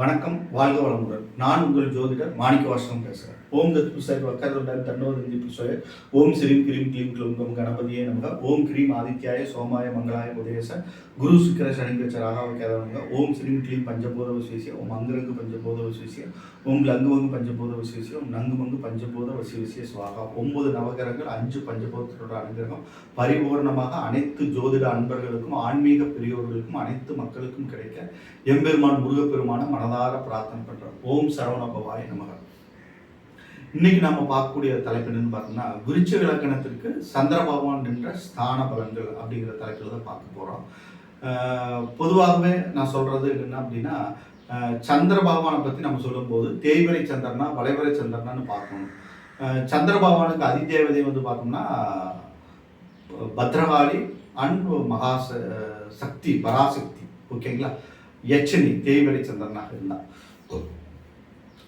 வணக்கம் வாழ்க வளமுடன். நான் உங்கள் ஜோதிடர் மாணிக்க வாசகம் பேசுகிறேன் ஓம் தத் புசாய் வக்கரதுடன் தன்னோதந்தி புசாய் ஓம் ஸ்ரீம் கிரீம் கிளீம் க்ளூம் கணபதியே நமக. ஓம் கிரீம் ஆதித்யாய சோமாய மங்களாய உதயச. குரு சுக்கர சனிங்கச்ச ராகாவ ஓம் ஸ்ரீம் கிளீம் பஞ்சபோத விசேஷிய ஓம் அங்கரங்கு பஞ்சபோத விசேஷிய ஓம் லங்குவங்கு பஞ்சபோத விசேஷிய ஓம் நங்குமங்கு பஞ்சபோத விசேஷிய சுவாகா. ஒன்பது நவகரங்கள் அஞ்சு பஞ்சபோதத்தோட அனுகிரகம். பரிபூர்ணமாக அனைத்து ஜோதிட அன்பர்களுக்கும் ஆன்மீக பெரியோர்களுக்கும் அனைத்து மக்களுக்கும் கிடைக்க எம்பெருமான் முருகப்பெருமான மனதார பிரார்த்தனை பண்றோம் ஓம் சரவண பவாய நமக. இன்னைக்கு நம்ம பார்க்கக்கூடிய தலைப்பு என்னன்னு பார்த்தோம்னா விருச்ச இலக்கணத்திற்கு சந்திர பகவான் என்ற ஸ்தான பலன்கள் அப்படிங்கிற தலைப்பில் தான் பார்க்க போறோம். ஆஹ் பொதுவாகவே நான் சொல்றது என்ன அப்படின்னா ஆஹ் சந்திர பகவானை பத்தி நம்ம சொல்லும்போது தேய்வரை சந்திரனா வளைவரை சந்திரனான்னு பார்க்கணும். சந்திர பகவானுக்கு அதிதேவதை வந்து பார்த்தோம்னா பத்ரகாளி அண்ட் மகா சக்தி பராசக்தி. ஓகேங்களா? யட்சணி தேய்வரை சந்திரனாக இருந்தார்.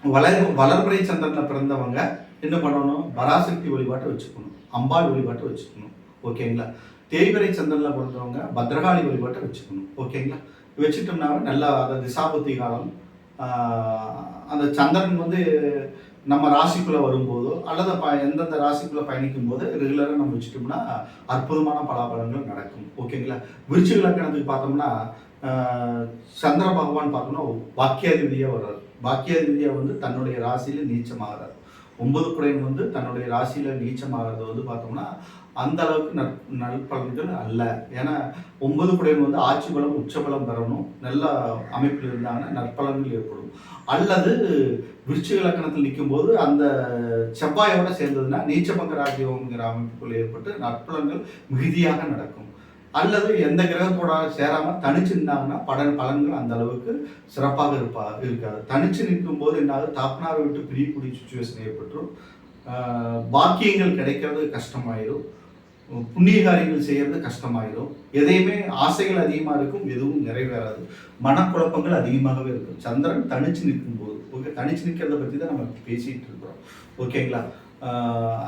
வளர் வளர்பிறை சந்திரனில் பிறந்தவங்க என்ன பண்ணணும்? பராசக்தி வழிபாட்டை வச்சுக்கணும். அம்பாள் வழிபாட்டை வச்சுக்கணும். ஓகேங்களா தேய்வரை சந்திரனில் பிறந்தவங்க பத்ரகாளி வழிபாட்டை வச்சுக்கணும். ஓகேங்களா வச்சுட்டோம்னா நல்லா அந்த திசாபுத்தி காலம் ஆஹ், அந்த சந்திரன் வந்து நம்ம ராசிக்குள்ளே வரும்போதோ அல்லது ப எந்தெந்த ராசிக்குள்ளே பயணிக்கும் போது ரெகுலராக நம்ம வச்சுட்டோம்னா அற்புதமான பலாபலங்கள் நடக்கும். ஓகேங்களா விருச்சிக லக்கணத்துக்கு பார்த்தோம்னா சந்திர பகவான் பார்த்தோம்னா பாக்கியாதிபதியாக வர்றார். பாக்கியாதிபதியாக வந்து தன்னுடைய ராசியில் நீச்சமாகிறார். ஒன்பது குடையன் வந்து தன்னுடைய ராசியில் நீச்சமாகிறது வந்து பார்த்தோம்னா அந்த அளவுக்கு நற் நற்பலன்கள் அல்ல. ஏன்னா ஒன்பது குடையன் வந்து ஆட்சி பலம் உச்ச பலம் பெறணும். நல்ல அமைப்பில் இருந்தாங்கன்னா நற்பலன்கள் ஏற்படும். அல்லது விருச்சிக இலக்கணத்தில் நிற்கும்போது அந்த செவ்வாயோட சேர்ந்ததுன்னா நீச்சபங்க ராஜ்யோகங்கிற அமைப்புக்குள் ஏற்பட்டு நற்பலன்கள் மிகுதியாக நடக்கும். அல்லது எந்த கிரகத்தோட சேராமல் தனிச்சு நின்றாங்கன்னா பலன் பலன்கள் அந்த அளவுக்கு சிறப்பாக இருப்பா இருக்காது. தனிச்சு நிற்கும் போது என்னாவது தாப்பனாரை விட்டு பிரியக்கூடிய சுச்சுவேஷன் ஏற்பட்டுரும். பாக்கியங்கள் கிடைக்கிறது கஷ்டமாயிடும் புண்ணிய காரியங்கள் செய்யறது கஷ்டமாயிடும் எதையுமே ஆசைகள் அதிகமாக இருக்கும் எதுவும் நிறைவேறாது. மனக்குழப்பங்கள் அதிகமாகவே இருக்கும். சந்திரன் தனிச்சு நிற்கும் போது ஓகே தனிச்சு நிற்கிறத பற்றி தான் நம்ம பேசிகிட்டு இருக்கிறோம். ஓகேங்களா?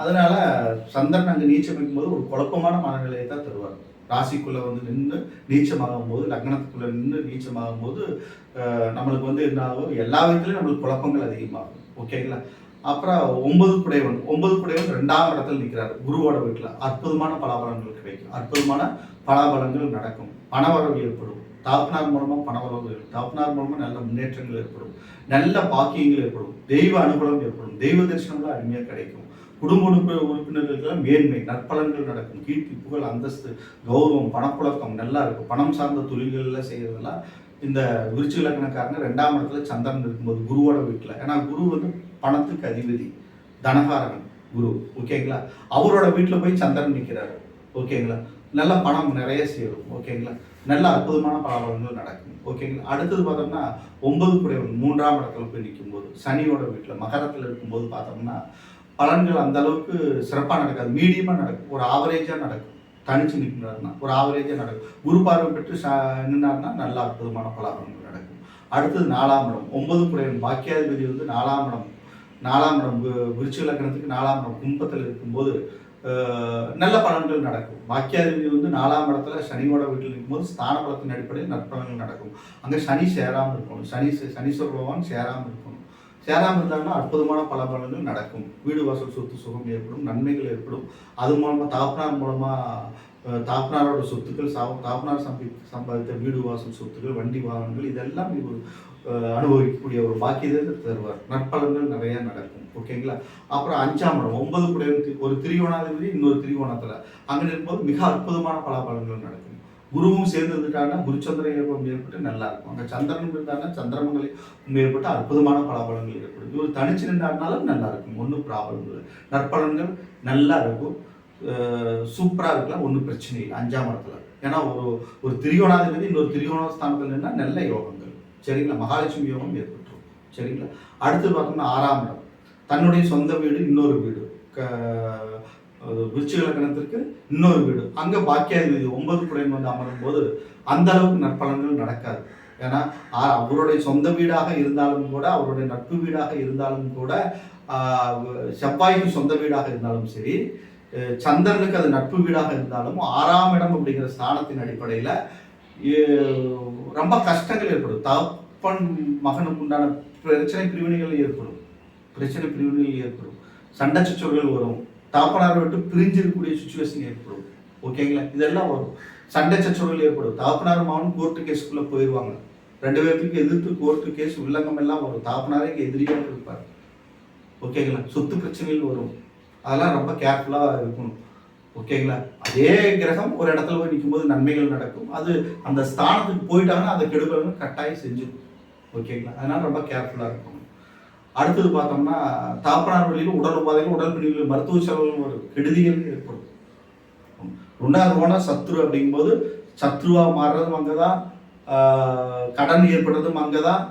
அதனால் சந்திரன் அங்கே நீச்சல் வைக்கும்போது ஒரு குழப்பமான மனநிலையை தான் தருவார். ராசிக்குள்ள வந்து நின்று நீச்சமாகும் போது லக்னத்துக்குள்ள நின்று நீச்சமாகும் போது நம்மளுக்கு வந்து என்ன ஆகும்? எல்லா விதத்துலையும் நம்மளுக்கு குழப்பங்கள் அதிகமாகும். ஓகேங்களா? அப்புறம் ஒன்பது குடைவன். ஒன்பது குடைவன் ரெண்டாம் இடத்துல நிற்கிறார் குருவோட வீட்டில். அற்புதமான பலாபலங்கள் கிடைக்கும். அற்புதமான பலாபலங்கள் நடக்கும். பணவரவு ஏற்படும். தாப்னார் மூலமாக பணவரவு தாப்னார் மூலமாக நல்ல முன்னேற்றங்கள் ஏற்படும். நல்ல பாக்கியங்கள் ஏற்படும். தெய்வ அனுகூலம் ஏற்படும். தெய்வ தரிசனம்லாம் அருமையாக கிடைக்கும். குடும்ப உறுப்பு உறுப்பினர்களுக்கெல்லாம் மேன்மை நற்பலன்கள் நடக்கும். கீர்த்தி புகழ் அந்தஸ்து கௌரவம் பணப்புழக்கம் நல்லா இருக்கும். பணம் சார்ந்த தொழில்களில் செய்யறதெல்லாம் இந்த விருச்சிக இலக்கணக்காரங்க ரெண்டாம் இடத்துல சந்திரன் இருக்கும்போது குருவோட வீட்டில். ஏன்னா குரு வந்து பணத்துக்கு அதிபதி தனகாரகன் குரு. ஓகேங்களா? அவரோட வீட்டில் போய் சந்திரன் நிற்கிறாரு ஓகேங்களா? நல்ல பணம் நிறைய சேரும். ஓகேங்களா? நல்ல அற்புதமான பலாபலங்கள் நடக்கும். ஓகேங்களா? அடுத்தது பார்த்தோம்னா ஒன்பது குறைவன் மூன்றாம் இடத்துல போய் நிற்கும்போது சனியோட வீட்டில் மகரத்தில் இருக்கும்போது பார்த்தோம்னா பலன்கள் அந்த அளவுக்கு சிறப்பாக நடக்காது. மீடியமாக நடக்கும். ஒரு ஆவரேஜாக நடக்கும். தனிச்சு நிற்கிறாருன்னா ஒரு ஆவரேஜாக நடக்கும். குரு பார்வை பெற்று ச நின்னார்னா நல்ல அற்புதமான பலாபலங்கள் நடக்கும். அடுத்தது நாலாம் இடம். ஒன்பது குறையின் பாக்கியாதிபதி வந்து நாலாம் இடம். நாலாம் இடம். வி- இலக்கணத்துக்கு நாலாம் இடம். கும்பத்தில் இருக்கும்போது நல்ல பலன்கள் நடக்கும். பாக்கியாதிபதி வந்து நாலாம் இடத்துல சனியோட வீட்டில் இருக்கும்போது ஸ்தான பலத்தின் அடிப்படையில் நற்பலன்கள் நடக்கும். அங்கே சனி சேராமல் இருக்கணும். சனி சனீஸ்வர பகவான் சேராமல் இருக்கணும். சேராமல் இருந்தாங்கன்னா அற்புதமான பல பலன்கள் நடக்கும். வீடு வாசல் சொத்து சுகம் ஏற்படும் நன்மைகள் ஏற்படும். அது மூலமாக தாப்பனார் மூலமாக தாப்பனாரோட சொத்துக்கள் சா தாப்பனார் சம்பி சம்பாதித்த வீடு வாசல் சொத்துக்கள் வண்டி வாகனங்கள் இதெல்லாம் இவர் அனுபவிக்கக்கூடிய ஒரு பாக்கியத்தை தருவார். நற்பலன்கள் நிறையா நடக்கும். ஓகேங்களா? அப்புறம் அஞ்சாம் இடம் ஒன்பது கூட ஒரு திரிகோணாதிபதி இன்னொரு திரிகோணத்தில். அங்கே இருக்கும்போது மிக அற்புதமான பலாபலன்கள் நடக்கும். குருவும் சேர்ந்து இருந்துட்டாங்கன்னா குருச்சந்திர யோகம் ஏற்பட்டு நல்லா இருக்கும். அங்கே சந்திரன் இருந்தாங்கன்னா சந்திரமங்களை ஏற்பட்டு அற்புதமான பலாபலங்கள் ஏற்படும். இவர் தனிச்சு நின்றாருனாலும் நல்லா இருக்கும். ஒன்றும் ப்ராப்ளம் இல்லை. நற்பலன்கள் நல்லா இருக்கும். சூப்பராக இருக்கலாம். ஒன்றும் பிரச்சனை இல்லை. அஞ்சாம் இடத்துல. ஏன்னா ஒரு ஒரு திரிகோணாதிபதி இன்னொரு திரிகோண ஸ்தானத்தில் நின்னா நல்ல யோகங்கள். சரிங்களா? மகாலட்சுமி யோகம் ஏற்பட்டுரும். சரிங்களா? அடுத்து பார்த்தோம்னா ஆறாம் இடம். தன்னுடைய சொந்த வீடு இன்னொரு வீடு. க- விருச்சிக இலக்கணத்திற்கு இன்னொரு வீடு. அங்கே பாக்கியாதிபதி ஒன்பது குடையன் வந்து அமரும் போது அந்த அளவுக்கு நற்பலன்கள் நடக்காது. ஏன்னா அவருடைய சொந்த வீடாக இருந்தாலும் கூட அவருடைய நட்பு வீடாக இருந்தாலும் கூட செவ்வாய்க்கு சொந்த வீடாக இருந்தாலும் சரி சந்திரனுக்கு அது நட்பு வீடாக இருந்தாலும் ஆறாம் இடம் அப்படிங்கிற ஸ்தானத்தின் அடிப்படையில் ரொம்ப கஷ்டங்கள் ஏற்படும். தப்பன் மகனுக்கு உண்டான பிரச்சனை பிரிவினைகள் ஏற்படும். பிரச்சனை பிரிவினைகள் ஏற்படும். சண்டை சச்சரவுகள் வரும். தாப்பனாரை விட்டு பிரிஞ்சிருக்கக்கூடிய சுச்சுவேஷன் ஏற்படும். ஓகேங்களா இதெல்லாம் வரும். சண்டை சச்சரவுகள் ஏற்படும். தாப்பனார் மாவன் கோர்ட்டு கேஸுக்குள்ளே போயிடுவாங்க ரெண்டு பேர்த்துக்கு எதிர்த்து கோர்ட்டு கேஸ் உள்ளங்கம் எல்லாம் வரும். தாப்பனாரே இங்கே எதிரியாக இருப்பார். ஓகேங்களா சொத்து பிரச்சனைகள் வரும். அதெல்லாம் ரொம்ப கேர்ஃபுல்லாக இருக்கணும். ஓகேங்களா அதே கிரகம் ஒரு இடத்துல போய் நிற்கும்போது நன்மைகள் நடக்கும். அது அந்த ஸ்தானத்துக்கு போயிட்டாங்கன்னா அதை கெடுக்கணும் கட்டாயம் செஞ்சிடும். ஓகேங்களா அதனால் ரொம்ப கேர்ஃபுல்லாக இருக்கும் அடுத்தது பார்த்தோம்னா தாப்பனார் வழியில் உடல் உபாதைகள் உடல் பிரிவுகள் மருத்துவ செலவு ஒரு கெடுதிகள் ஏற்படும். ரெண்டாவது போனால் சத்ரு அப்படிங்கும்போது சத்ருவாக மாறுறதும் அங்கே தான் கடன் ஏற்படுறதும் அங்கே தான்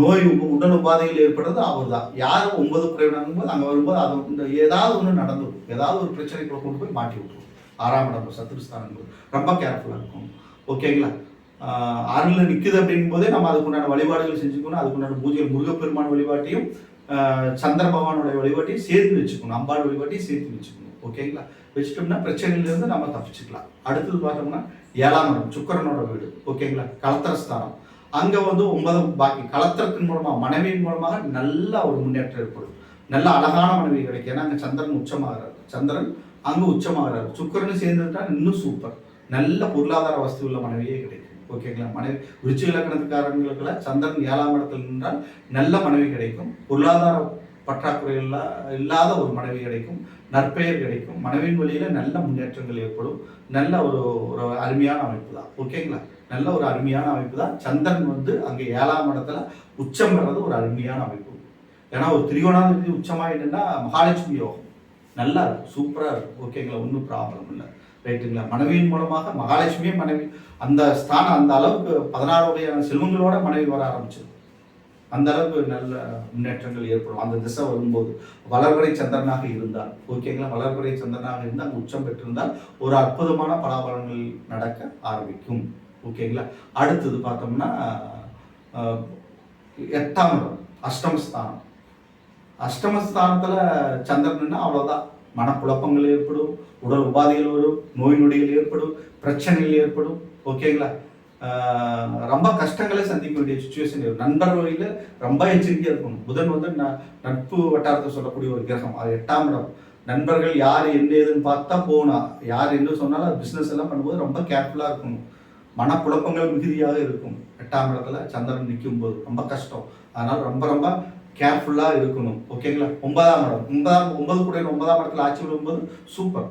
நோய் உடல் உபாதைகள் ஏற்படுறது அவர் தான் யார் ஒன்பது குறைவினாங்கும் போது அங்கே வரும்போது அது ஏதாவது ஒன்று நடந்துடும் ஏதாவது ஒரு பிரச்சனைக்குள்ள கொண்டு போய் மாட்டி விட்டுரும். ஆறாம் இடம் சத்ருஸ்தானங்கள் ரொம்ப கேர்ஃபுல்லாக இருக்கும். ஓகேங்களா ஆறில் நிற்குது அப்படிங்கும்போதே நம்ம அதுக்குண்டான வழிபாடுகள் செஞ்சுக்கணும். அதுக்குண்டான பூஜை முருகப்பெருமான் வழிபாட்டையும் சந்திர பகவானுடைய வழிபாட்டையும் சேர்த்து வச்சுக்கணும். அம்பாள் வழிபாட்டையும் சேர்த்து வச்சுக்கணும். ஓகேங்களா? வச்சுட்டோம்னா பிரச்சனையிலேருந்து நம்ம தப்பிச்சுக்கலாம். அடுத்தது பார்த்தோம்னா ஏழாம் இடம் சுக்கரனோட வீடு. ஓகேங்களா? கலத்திரஸ்தானம். அங்கே வந்து ஒன்பதாம் பாக்கி கலத்திரத்தின் மூலமாக மனைவியின் மூலமாக நல்ல ஒரு முன்னேற்றம் ஏற்படும். நல்ல அழகான மனைவி கிடைக்கும். ஏன்னா அங்கே சந்திரன் உச்சமாகிறார். சந்திரன் அங்கே உச்சமாகிறார். சுக்கரன் சேர்ந்துட்டா இன்னும் சூப்பர் நல்ல பொருளாதார வசதி உள்ள மனைவியே கிடைக்கும். ஓகேங்களா? மனைவி விருச்சிக இலக்கணத்துக்காரங்களுக்குள்ள சந்திரன் ஏழாம் இடத்தில் நின்றால் நல்ல மனைவி கிடைக்கும். பொருளாதார பற்றாக்குறை இல்லா இல்லாத ஒரு மனைவி கிடைக்கும். நற்பெயர் கிடைக்கும். மனைவியின் வழியில நல்ல முன்னேற்றங்கள் ஏற்படும். நல்ல ஒரு ஒரு அருமையான அமைப்பு தான். ஓகேங்களா? நல்ல ஒரு அருமையான அமைப்பு தான். சந்திரன் வந்து அங்கே ஏழாம் இடத்துல உச்சம் வர்றது ஒரு அருமையான அமைப்பு. ஏன்னா ஒரு திரிகோணாதிபதி உச்சமாயிட்டுன்னா மகாலட்சுமி யோகம். நல்லா இருக்கும். சூப்பராக இருக்கும். ஓகேங்களா? ஒன்றும் ப்ராப்ளம் இல்லை. ரைட்டுங்களா மனைவியின் மூலமாக மகாலட்சுமியே மனைவி அந்த ஸ்தானம் அந்த அளவுக்கு பதினாறு வகையான செல்வங்களோட மனைவி வர ஆரம்பிச்சது. அந்த அளவுக்கு நல்ல முன்னேற்றங்கள் ஏற்படும். அந்த திசை வரும்போது வளர்வரை சந்திரனாக இருந்தால் ஓகேங்களா வளர்வரை சந்திரனாக இருந்தால் அங்கே உச்சம் பெற்றிருந்தால் ஒரு அற்புதமான பலாபலங்கள் நடக்க ஆரம்பிக்கும். ஓகேங்களா அடுத்தது பார்த்தோம்னா எட்டாம் இடம் அஷ்டமஸ்தானம். அஷ்டமஸ்தானத்தில் சந்திரன்னா அவ்வளோதான் மனக்குழப்பங்கள் ஏற்படும் உடல் உபாதைகள் வரும் நோய் நொடிகள் ஏற்படும் பிரச்சனைகள் ஏற்படும். ஓகேங்களா ரொம்ப கஷ்டங்களை சந்திக்க வேண்டிய சுச்சுவேஷன் இருக்கும் நண்பர் வழியில் ரொம்ப எச்சரிக்கையாக இருக்கணும். புதன் வந்து ந- நட்பு வட்டாரத்தை சொல்லக்கூடிய ஒரு கிரகம். அது எட்டாம் இடம். நண்பர்கள் யார் என்ன ஏதுன்னு பார்த்தா போனா யார் என்ன சொன்னாலும் பிஸ்னஸ் எல்லாம் பண்ணும்போது ரொம்ப கேர்ஃபுல்லாக இருக்கணும். மனக்குழப்பங்கள் மிகுதியாக இருக்கும். எட்டாம் இடத்துல சந்திரன் நிற்கும் போது ரொம்ப கஷ்டம். அதனால் ரொம்ப ரொம்ப கேர்ஃபுல்லாக இருக்கணும் ஓகேங்களா ஒன்பதாம் இடம் ஒன்பதாம் ஒன்பது கூட ஒன்பதாம் இடத்துல ஆட்சி விடும்போது சூப்பர்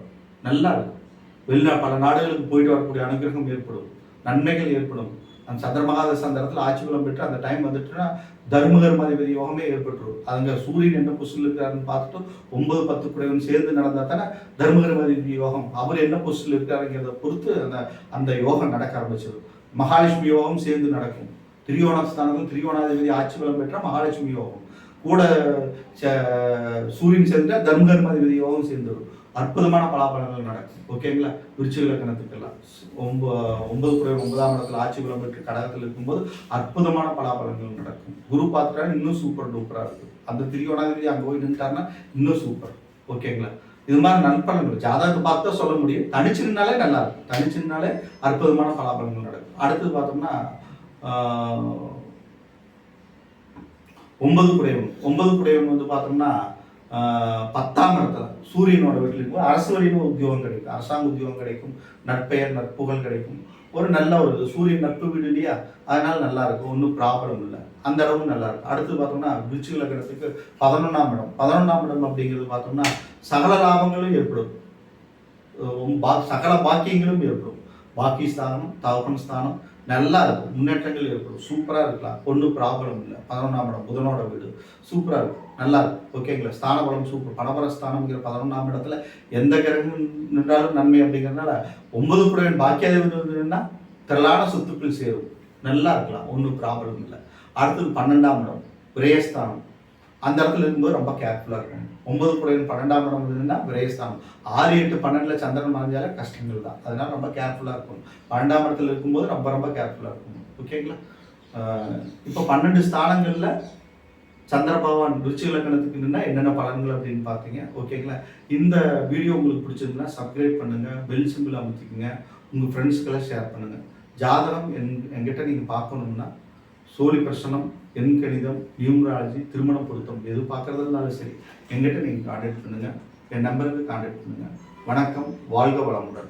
நல்லா இருக்கும். வெளிநா பல நாடுகளுக்கு போயிட்டு வரக்கூடிய அனுகிரகம் ஏற்படும். நன்மைகள் ஏற்படும். அந்த சந்திரமகாதச அந்த இடத்துல ஆட்சி குலம் பெற்று அந்த டைம் வந்துட்டுன்னா தர்மகர்மாதிபதி யோகமே ஏற்பட்டுரும். அதுங்க சூரியன் என்ன பொசிஷன் இருக்காருன்னு பார்த்துட்டு ஒன்பது பத்து குடையும் சேர்ந்து நடந்தால் தானே தர்மகர்மாதிபதி யோகம். அவர் என்ன பொசிஷன் இருக்காருங்கிறத பொறுத்து அந்த அந்த யோகம் நடக்க ஆரம்பிச்சிடும் மகாலட்சுமி யோகம் சேர்ந்து நடக்கும். திரியோண ஸ்தானத்தில் திரியோணாதிபதி ஆட்சி பலம் பெற்ற மகாலட்சுமி யோகம். கூட ச- சூரியன் சேர்ந்தா தர்மகர்மாதிபதி யோகம் சேர்ந்துடும் அற்புதமான பலாபலங்கள் நடக்கும். ஓகேங்களா? விருச்சிக இலக்கணத்துக்கெல்லாம் ஒன்பது குறை ஒன்பதாம் இடத்துல ஆட்சி பலம் பெற்று கடகத்தில் இருக்கும்போது அற்புதமான பலாபலங்கள் நடக்கும். குரு பார்த்துட்டா இன்னும் சூப்பர் டூப்பராக இருக்கும் அந்த திரியோணாதிபதி அங்கே போய் நின்றுட்டாருன்னா இன்னும் சூப்பர் ஓகேங்களா? இது மாதிரி நண்பலங்கள் ஜாதகத்தை பார்த்து தான் சொல்ல முடியும். தனிச்சுனாலே நல்லா இருக்கும். தனிச்சுனாலே அற்புதமான பலாபலங்கள் நடக்கும். அடுத்தது பார்த்தோம்னா ஒன்பது குடையவன் ஒன்பது குடையவன் வந்து பார்த்தோம்னா பத்தாம் இடத்துல சூரியனோட வீட்டில் இருக்கும். அரசு வழியில் உத்தியோகம் கிடைக்கும். அரசாங்க உத்தியோகம் கிடைக்கும். நட்பெயர் நட்புகள் கிடைக்கும். ஒரு நல்ல ஒரு இது. சூரியன் நட்பு வீடு இல்லையா? அதனால நல்லா இருக்கும். ஒன்றும் ப்ராப்ளம் இல்லை. அந்த இடமும் நல்லா இருக்கும். அடுத்து பார்த்தோம்னா விருச்சிக லக்னத்துக்கு பதினொன்றாம் இடம். பதினொன்றாம் இடம் அப்படிங்கிறது பார்த்தோம்னா சகல லாபங்களும் ஏற்படும். பா- சகல பாக்கியங்களும் ஏற்படும். பாக்கி ஸ்தானம் தவகன் ஸ்தானம் நல்லா இருக்கும். முன்னேற்றங்கள் ஏற்படும். சூப்பராக இருக்கலாம். ஒன்றும் ப்ராப்ளம் இல்லை. பதினொன்றாம் இடம் புதனோட வீடு. சூப்பராக இருக்கும். நல்லா இருக்கும். ஓகேங்களா ஸ்தான பலம் சூப்பர் பணபர ஸ்தானம்ங்கிற பதினொன்றாம் இடத்துல எந்த கிரகம் நின்றாலும் நன்மை அப்படிங்கிறதுனால ஒன்பது குறைவன் பாக்கியாதிபதி வந்து நின்னா திரளான சொத்துக்கள் சேரும். நல்லா இருக்கலாம். ஒன்றும் ப்ராப்ளம் இல்லை. அடுத்தது பன்னெண்டாம் இடம் விரயஸ்தானம். அந்த இடத்துல இருக்கும்போது ரொம்ப கேர்ஃபுல்லாக இருக்கும் ஒன்பது குறைவன் பன்னெண்டாம் இடம் இருந்ததுன்னா விரயஸ்தானம் ஆறு எட்டு பன்னெண்டில் சந்திரன் மறைஞ்சாலே கஷ்டங்கள் தான். அதனால ரொம்ப கேர்ஃபுல்லாக இருக்கும் பன்னெண்டாம் இடத்துல இருக்கும்போது ரொம்ப ரொம்ப கேர்ஃபுல்லாக இருக்கும் ஓகேங்களா இப்போ பன்னெண்டு ஸ்தானங்களில் சந்திர பகவான் ருச்சி இலக்கணத்துக்கு நின்னா என்னென்ன பலன்கள் அப்படின்னு பார்த்தீங்க? ஓகேங்களா இந்த வீடியோ உங்களுக்கு பிடிச்சிருந்தா சப்ஸ்கிரைப் பண்ணுங்கள் பெல் சிம்பிள் அமைச்சிக்கோங்க உங்கள் ஃப்ரெண்ட்ஸ்க்கெல்லாம் ஷேர் பண்ணுங்கள் ஜாதகம் எங் எங்கிட்ட நீங்கள் பார்க்கணும்னா சோழி பிரசனம் எண் கணிதம் நியூமராலஜி திருமண பொருத்தம் எது பார்க்குறதுனாலும் சரி எங்கிட்ட நீங்கள் காண்டாக்ட் பண்ணுங்கள் என் நம்பருக்கு காண்டாக்ட் பண்ணுங்கள் வணக்கம் வாழ்க வளமுடன்.